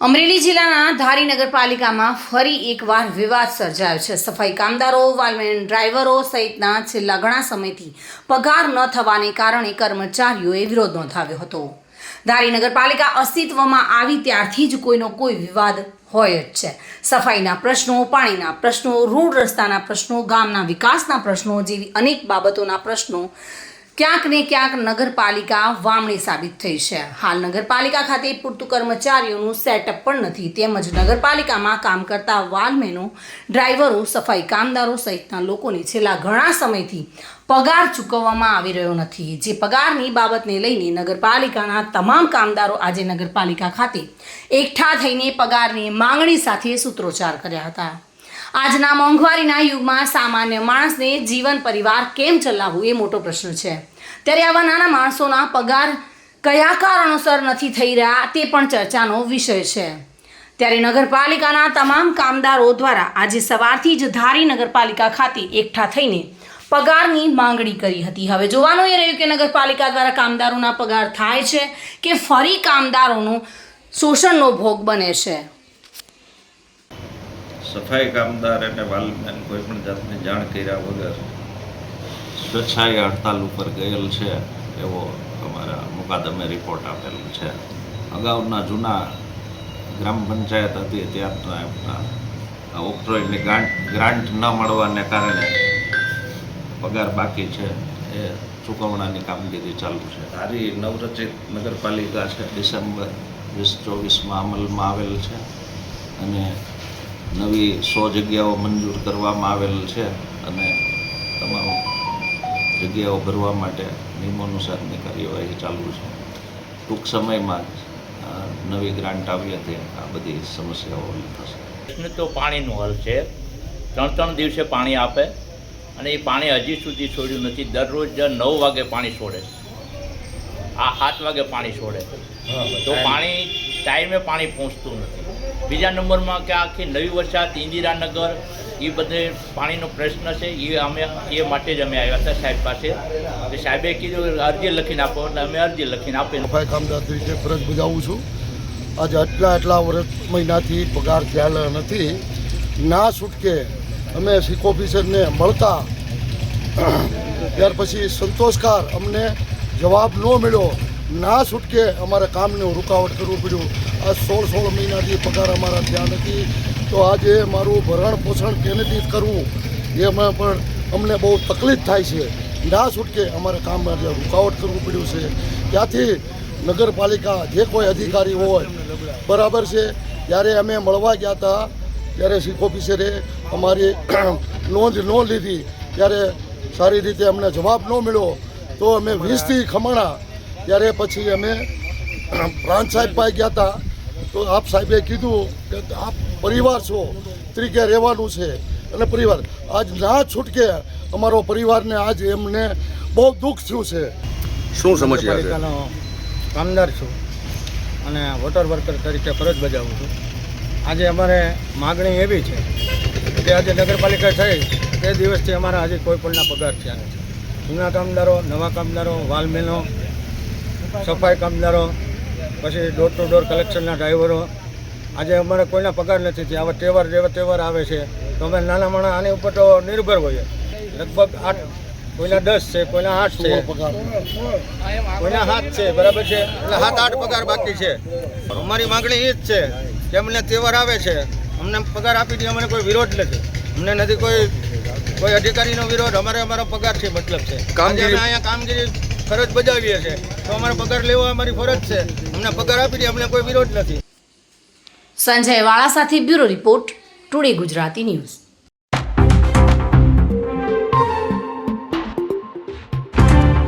અમરેલી જિલ્લાના ધારી નગરપાલિકામાં ફરી એકવાર વિવાદ સર્જાયો છે. સફાઈ કામદારો વાલમેન ડ્રાઈવરો સહિતના છેલ્લા ઘણા સમયથી પગાર ન થવાને કારણે કર્મચારીઓએ વિરોધ નોંધાવ્યો હતો. ધારી નગરપાલિકા અસ્તિત્વમાં આવી ત્યારથી જ કોઈનો કોઈ વિવાદ હોય જ છે. સફાઈના પ્રશ્નો, પાણીના પ્રશ્નો, રોડ રસ્તાના પ્રશ્નો, ગામના વિકાસના પ્રશ્નો જેવી અનેક બાબતોના પ્રશ્નો ક્યાંક ને ક્યાંક નગરપાલિકા વામણી સાબિત થઈ છે. હાલ નગરપાલિકા ખાતે પૂરતું કર્મચારીઓનું સેટઅપ પણ નથી. તેમજ નગરપાલિકામાં કામ કરતા વાલમેનો, ડ્રાઈવરો, સફાઈ કામદારો સહિતના લોકોને છેલ્લા ઘણા સમયથી પગાર ચૂકવવામાં આવી રહ્યો નથી. જે પગારની બાબતને લઈને નગરપાલિકાના તમામ કામદારો આજે નગરપાલિકા ખાતે એકઠા થઈને પગારની માંગણી સાથે સૂત્રોચ્ચાર કર્યા હતા. આજના મોંઘવારીના યુગમાં સામાન્ય માણસને જીવન પરિવાર કેમ ચલાવવું એ મોટો પ્રશ્ન છે. ત્યારે આવા નાના માણસોના પગાર કયા કારણોસર નથી થઈ રહ્યા તે પણ ચર્ચાનો વિષય છે. ત્યારે નગરપાલિકાના તમામ કામદારો દ્વારા આજે સવારથી જ ધારી નગરપાલિકા ખાતે એકઠા થઈને પગારની માંગણી કરી હતી. હવે જોવાનું એ રહ્યું કે નગરપાલિકા દ્વારા કામદારોના પગાર થાય છે કે ફરી કામદારોનું શોષણનો ભોગ બને છે. સફાઈ કામદાર અને વાલમેન કોઈ પણ જાતની જાણ કર્યા વગર સ્વેચ્છાએ હડતાલ ઉપર ગયેલ છે એવો અમારા મુકાદમે રિપોર્ટ આપેલો છે. અગાઉના જૂના ગ્રામ પંચાયત હતી ત્યારના એમના ઓક્ટ્રોઇડની ગ્રાન્ટ ગ્રાન્ટ ન મળવાને કારણે પગાર બાકી છે, એ ચૂકવણાની કામગીરી ચાલુ છે. સારી નવરચિત નગરપાલિકા છે, ડિસેમ્બર વીસ ચોવીસમાં અમલમાં આવેલ છે અને નવી સો જગ્યાઓ મંજૂર કરવામાં આવેલ છે અને તમામ જગ્યાઓ ભરવા માટે નિયમોનુસારની કાર્યવાહી ચાલુ છે. ટૂંક સમયમાં જ નવી ગ્રાન્ટ આવી હતી આ બધી સમસ્યાઓ થશે. પ્રશ્ન તો પાણીનો હલ છે. ત્રણ ત્રણ દિવસે પાણી આપે અને એ પાણી હજી સુધી છોડ્યું નથી. દરરોજ નવ વાગે પાણી છોડે આ સાત વાગે પાણી છોડે. તો પાણી ટાઈમે પાણી પહોંચતું નથી. બીજા નંબરમાં કે આખી નવી વરસાદ ઇન્દિરાનગર એ બધે પાણીનો પ્રશ્ન છે. એ અમે એ માટે જ અમે આવ્યા હતા સાહેબ પાસે. કે સાહેબે કીધું અરજી લખીને આપો એટલે અમે અરજી લખીને આપીને સફાઈ કામદાર તરીકે ફરજ બજાવું છું. આજે આટલા આટલા વર્ષ મહિનાથી પગાર થયેલા નથી. ના છૂટકે અમે શીખ ઓફિસરને મળતા ત્યાર પછી સંતોષકાર અમને જવાબ ન મળ્યો. ના છૂટકે અમારે કામને રૂકાવટ કરવું પડ્યું. આ સોળ સોળ મહિનાથી પગાર અમારા ત્યાં નથી. તો આજે મારું ભરણ પોષણ કેનેથી કરવું? એમાં પણ અમને બહુ તકલીફ થાય છે. ના છૂટકે અમારે કામ માટે રૂકાવટ કરવું પડ્યું છે. ત્યાંથી નગરપાલિકા જે કોઈ અધિકારી હોય, બરાબર છે. જ્યારે અમે મળવા ગયા હતા, ત્યારે શીખ ઓફિસરે અમારી નોંધ ન લીધી. ત્યારે સારી રીતે અમને જવાબ ન મળ્યો. તો અમે વીસથી ખમણા ત્યારે પછી અમે પ્રાંત સાહેબ પાસે ગયા હતા. તો આપ સાહેબે કીધું કે આપ પરિવાર છો તરીકે રહેવાનું છે. અને પરિવાર આજ ના છૂટકે અમારો પરિવારને આજ એમને બહુ દુઃખ થયું છે. શું સમસ્યા છે? કામદાર છું અને વોટર વર્કર તરીકે ફરજ બજાવું છું. આજે અમારે માગણી એવી છે કે આજે નગરપાલિકા થઈ તે દિવસથી અમારા આજે કોઈ પણના પગાર થયા નથી. જૂના કામદારો, નવા કામદારો વાલમેનો સફાઈ કામદારો, પછી ડોર ટુ ડોર કલેક્શનના ડ્રાઈવરો આજે અમારે કોઈના પગાર નથી થયા. આવા તહેવાર જેવા તહેવાર આવે છે. તો અમે નાના માણા આની ઉપર તો નિર્ભર હોઈએ. લગભગ આઠ, કોઈના દસ છે, કોઈના આઠ છે. કોઈના હાથ છે, બરાબર છે? એટલે સાત આઠ પગાર બાકી છે. અમારી માંગણી એ જ છે કે અમને તહેવાર આવે છે. અમને પગાર આપી દે, અમને કોઈ વિરોધ નથી. અમને નથી કોઈ કોઈ અધિકારીનો વિરોધ અમારે અમારો પગાર છે મતલબ છે. કામગીરી- અહીંયા કામગીરી ફરજ બજાવીએ છે તો અમારો પગાર લેવો અમારી ફરજ છે. અમને પગાર આપી દે અમને કોઈ વિરોધ નથી. સંજય વાળા સાથે bureau report today Gujarati news.